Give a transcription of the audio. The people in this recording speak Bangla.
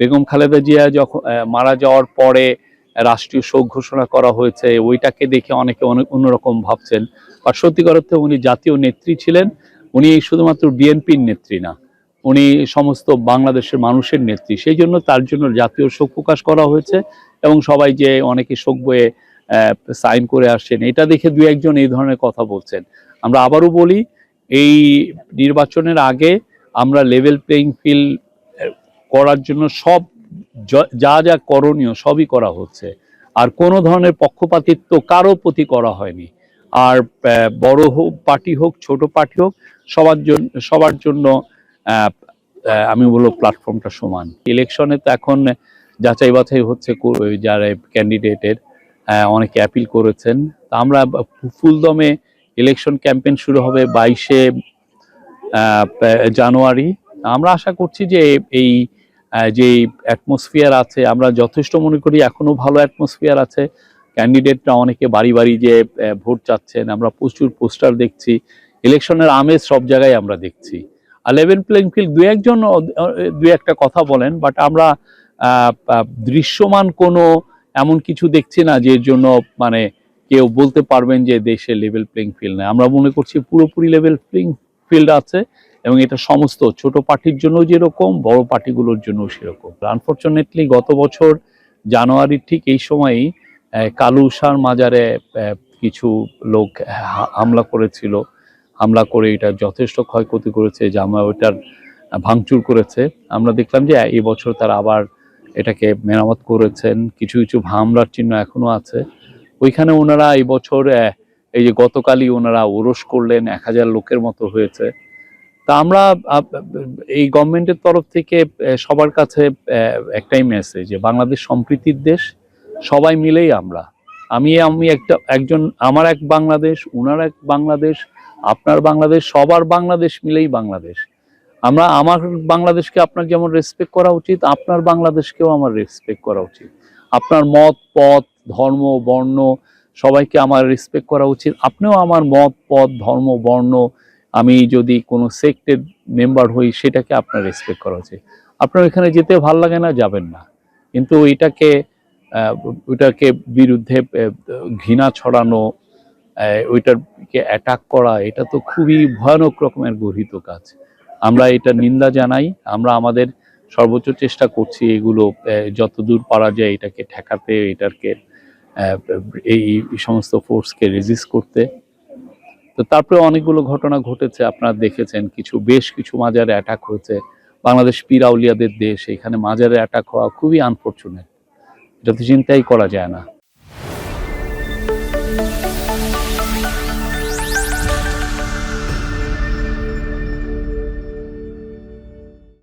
বেগম খালেদা জিয়া যখন মারা যাওয়ার পরে রাষ্ট্রীয় শোক ঘোষণা করা হয়েছে, ওইটাকে দেখে অনেকে অনেক অন্যরকম ভাবছেন। আর সত্যিকার অর্থে উনি জাতীয় নেত্রী ছিলেন, উনি শুধুমাত্র বিএনপির নেত্রী না, উনি সমস্ত বাংলাদেশের মানুষের নেত্রী। সেই জন্য তার জন্য জাতীয় শোক প্রকাশ করা হয়েছে এবং সবাই যে অনেকে শোক বয়ে সাইন করে আসছেন, এটা দেখে দু একজন এই ধরনের কথা বলছেন। আমরা আবারও বলি, এই নির্বাচনের আগে আমরা লেভেল প্লেইং ফিল্ড করার জন্য সব যা যা করণীয় সবই করা হচ্ছে। আর কোনো ধরনের পক্ষপাতিত্ব কারও প্রতি করা হয়নি। আর বড় হোক, পার্টি হোক, ছোট পার্টি হোক, সবার জন্য সবার জন্য আমি বলব প্ল্যাটফর্মটা সমান। ইলেকশনে তো এখন যাচাই বাছাই হচ্ছে যারা ক্যান্ডিডেটের অনেকে অ্যাপিল করেছেন। তা আমরা ফুলদমে ইলেকশন ক্যাম্পেন শুরু হবে বাইশে জানুয়ারি। আমরা আশা করছি যে এই যে অ্যাটমসফিয়ার আছে, আমরা যথেষ্ট মনে করি এখনও ভালো অ্যাটমসফিয়ার আছে। ক্যান্ডিডেটরা অনেকে বাড়ি বাড়ি যে ভোট চাচ্ছেন, আমরা প্রচুর পোস্টার দেখছি। ইলেকশনের আমেজ সব জায়গায় আমরা দেখছি। আর লেভেল প্লেইং ফিল্ড দু একজন দু একটা কথা বলেন বাট আমরা দৃশ্যমান কোনো এমন কিছু দেখছি না, যে জন্য মানে কেউ বলতে পারবেন যে দেশে লেভেল প্লেইং ফিল্ড নেই। আমরা মনে করছি পুরোপুরি লেভেল প্লেইং ফিল্ড আছে। এবং এটা সমস্ত ছোট পার্টির জন্য যেরকম, বড় পার্টিগুলোর জন্য সেরকম। আনফর্চুনেটলি গত বছর জানুয়ারির ঠিক এই সময়ই কালুসার মাজারে কিছু লোক হামলা করেছিল। হামলা করে এটা যথেষ্ট ক্ষয়ক্ষতি করেছে জামা ওটার ভাঙচুর করেছে। আমরা দেখলাম যে এই বছর তারা আবার এটাকে মেরামত করেছেন। কিছু কিছু হামলার চিহ্ন এখনও আছে। ওইখানে ওনারা এই বছর এই যে গতকালই ওনারা ওরস করলেন, এক হাজার লোকের মতো হয়েছে। তা আমরা এই গভর্নমেন্টের তরফ থেকে সবার কাছে একটাই মেসেজ যে বাংলাদেশ সম্প্রীতির দেশ, সবাই মিলেই আমরা। আমি আমি একটা, একজন, আমার এক বাংলাদেশ, উনার এক বাংলাদেশ, আপনার বাংলাদেশ, সবার বাংলাদেশ মিলেই বাংলাদেশ। আমরা, আমার বাংলাদেশকে আপনার যেমন রেসপেক্ট করা উচিত, আপনার বাংলাদেশকেও আমার রেসপেক্ট করা উচিত। আপনার মত, পথ, ধর্ম, বর্ণ, সবাইকে আমার রেসপেক্ট করা উচিত। আপনিও আমার মত, পথ, ধর্ম, বর্ণ আমি যদি কোনো সেক্টের মেম্বার হই সেটাকে আপনার রেসপেক্ট করা উচিত। আপনার এখানে যেতে ভালো লাগে না যাবেন না। কিন্তু এটাকে ওইটাকে বিরুদ্ধে ঘৃণা ছড়ানো আহ, ওইটারকে অ্যাটাক করা এটা তো খুবই ভয়ানক রকমের গর্হিত কাজ। আমরা এটা নিন্দা জানাই আমরা আমাদের সর্বোচ্চ চেষ্টা করছি এগুলো যতদূর পারা যায় এটাকে ঠেকাতে এটাকে এই সমস্ত ফোর্সকে রেজিস্ট করতে। তো তারপরে অনেকগুলো ঘটনা ঘটেছে, আপনারা দেখেছেন। কিছু, বেশ কিছু মাজারে অ্যাটাক হয়েছে। বাংলাদেশ পিরাউলিয়াদের দেশ, এখানে মাজারে অ্যাটাক হওয়া খুবই আনফর্চুনেট এটা তো চিন্তাই করা যায় না।